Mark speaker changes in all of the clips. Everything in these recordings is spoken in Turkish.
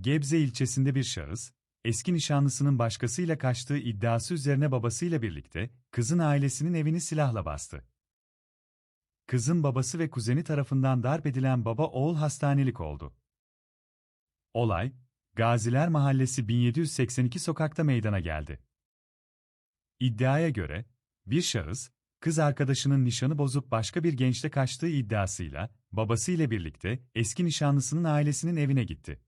Speaker 1: Gebze ilçesinde bir şahıs, eski nişanlısının başkasıyla kaçtığı iddiası üzerine babasıyla birlikte kızın ailesinin evini silahla bastı. Kızın babası ve kuzeni tarafından darp edilen baba oğul hastanelik oldu. Olay, Gaziler Mahallesi 1782 sokakta meydana geldi. İddiaya göre, bir şahıs, kız arkadaşının nişanı bozup başka bir gençle kaçtığı iddiasıyla, babasıyla birlikte eski nişanlısının ailesinin evine gitti.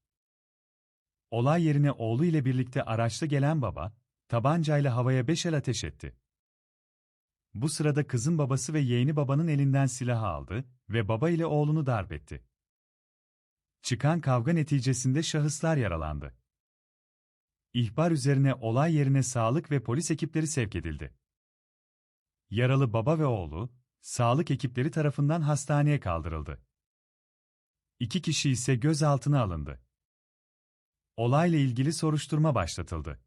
Speaker 1: Olay yerine oğlu ile birlikte araçta gelen baba, tabancayla havaya beş el ateş etti. Bu sırada kızın babası ve yeğeni babanın elinden silahı aldı ve baba ile oğlunu darp etti. Çıkan kavga neticesinde şahıslar yaralandı. İhbar üzerine olay yerine sağlık ve polis ekipleri sevk edildi. Yaralı baba ve oğlu, sağlık ekipleri tarafından hastaneye kaldırıldı. İki kişi ise gözaltına alındı. Olayla ilgili soruşturma başlatıldı.